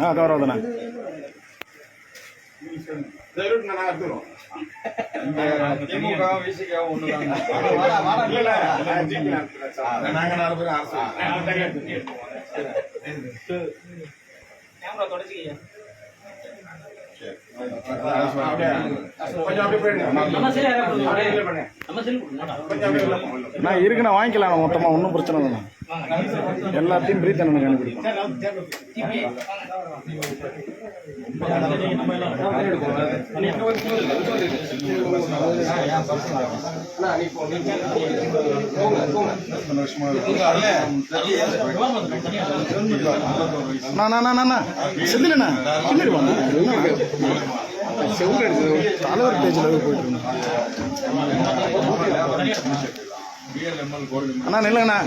ஆ cover ஆகுதுண்ணா திமுக விசிக ஒண்ணுதான் நாங்கள் நாலு பேரும் அரசு கொஞ்சம் நான் போயிடுங்க நான் இருக்குண்ணா வாங்கிக்கலாம் மொத்தமாக ஒன்றும் பிரச்சனை இல்லைண்ணா. எல்லாத்தையும் பிரீத் அண்ணனுக்கு அனுப்பிடுவோம் செந்திலண்ணா பின்னாடி வாங்க. செவ்வளோ தலைவர் பேஜில் போயிட்டு இருந்தேன் அண்ணா நில்லுங்கண்ணா.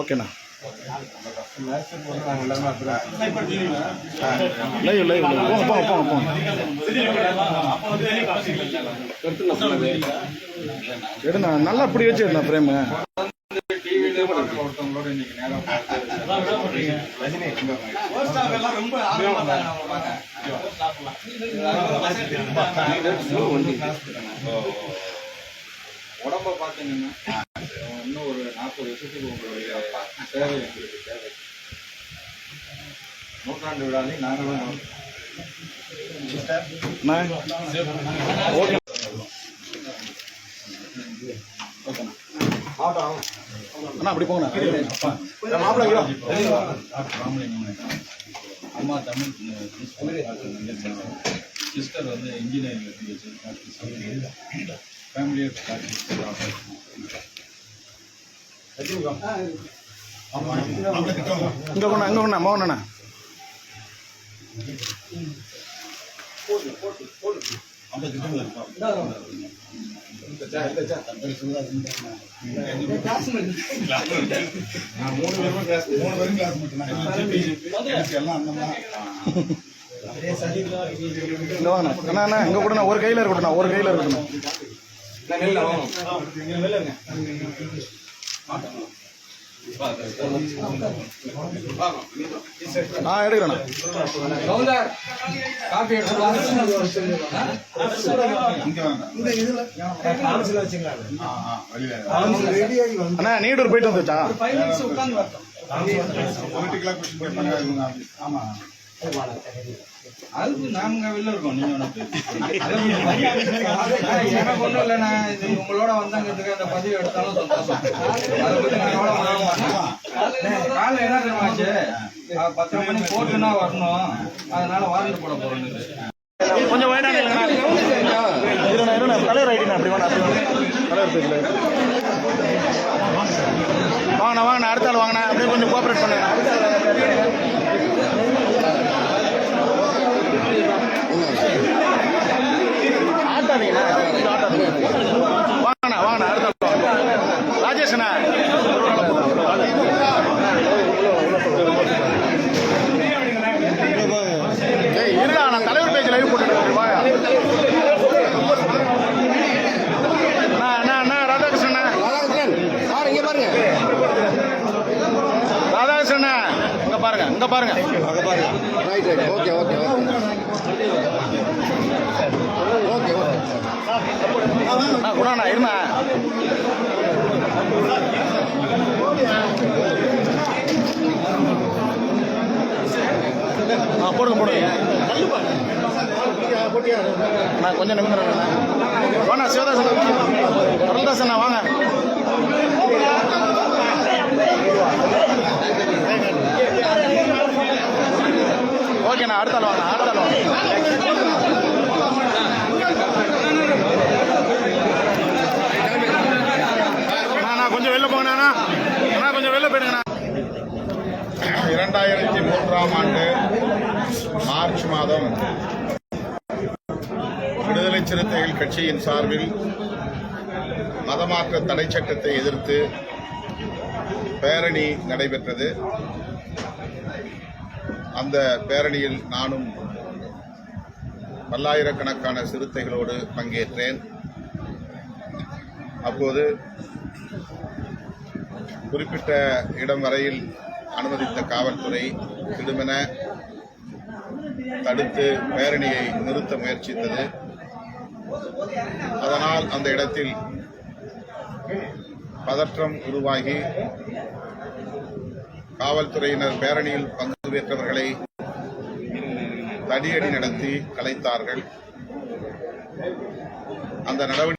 ஓகேண்ணா. லைவ் லைவ் போங்க போங்க போங்க போங்க எடுண்ணா நல்லா அப்படி வச்சு எடுண்ணா ஃப்ரேமு ஒருத்தவங்களோட உடம்ப பார்த்தீங்கன்னா இன்னும் ஒரு நாற்பது வருஷத்துக்கு உங்களுடைய சேவை எங்களுக்கு தேவை. நூற்றாண்டு விழாலையும் நாங்களும் அண்ணா. அப்படி போங்கண்ணா. அம்மா தமிழ் சிஸ்டர் வந்து இன்ஜினியரிங் ஃபேமிலி இங்கே கொண்டா இங்கே கொண்டா இங்கே அண்ணா இங்கே கூட ஒரு கையில் இருக்கட்டும்ண்ணா ஒரு கையில் இருக்கட்டும் ஆ எடுக்கிறேண்ணா. காப்பி இங்க வேண்டாம் ஆ ஆ வெளியில அண்ணா நீடூர் போயிட்டு வந்துச்சா. ஆமா. அதுக்கு நாங்க வெளில இருக்கோம் நீங்க எனக்கு ஒண்ணும் நான் இது உங்களோட வந்தாங்கிறதுக்கு அந்த பதிவு எடுத்தாலும் சந்தோஷம். அதை பத்தி நான் காலைல என்ன தெரியுமாச்சு பத்து மணி போட்டுனா வரணும். அதனால வாரண்ட் போட போறேன்னு கொஞ்சம் வைடா தலைவர் ஐடிண்ணா அப்படி வேணா தலைவர் வாங்கண்ணா வாங்கண்ணா அடுத்த ஆள் வாங்கண்ணா. அப்படியே கொஞ்சம் கோஆப்ரேட் பண்ணுங்க ஆட்டாதீங்கண்ணா கொஞ்சம் ஆட்டாதீங்க வாங்கண்ணா வாங்கண்ணா அடுத்த ஆள் வாங்க ராஜேஷ்ண்ணா ஏய் இருடா நான் தலைவர் பேஜ் லைவ் போட்டுட்டு வாங்க அண்ணா அண்ணா அண்ணா ராதாகிருஷ்ணன் சார் இங்க பாருங்க ராதாகிருஷ்ணன் அங்க பாருங்க. அங்க பாருங்க right right okay okay okay okay அண்ணா குணாண்ணா இருண்ணா. ஆ போடுங்க போடுங்க. நான் கொஞ்சம் நிமிடம் வாண்ணா சிவதாசன். அருள்தாசன் வாங்க. ஓகேண்ணா அடுத்த வாங்க அடுத்த வாங்க. கொஞ்சம் வெளில போங்கண்ணா அண்ணா. கொஞ்சம் வெளில போயிடுங்கண்ணா. இரண்டாயிரத்தி மூன்றாம் ஆண்டு மார்ச் மாதம் விடுதலை சிறுத்தைகள் கட்சியின் சார்பில் மதமாற்ற தடை சட்டத்தை எதிர்த்து பேரணி நடைபெற்றது. அந்த பேரணியில் நானும் பல்லாயிரக்கணக்கான சிறுத்தைகளோடு பங்கேற்றேன். அப்போது குறிப்பிட்ட இடம் வரையில் அனுமதித்த காவல்துறை திடுமென தடுத்து பேரணியை நிறுத்த முயற்சித்தது. அதனால் அந்த இடத்தில் பதற்றம் உருவாகி காவல்துறையினர் பேரணியில் பங்கு பெற்றவர்களை தடியடி நடத்தி கலைத்தார்கள். அந்த நடவடிக்கை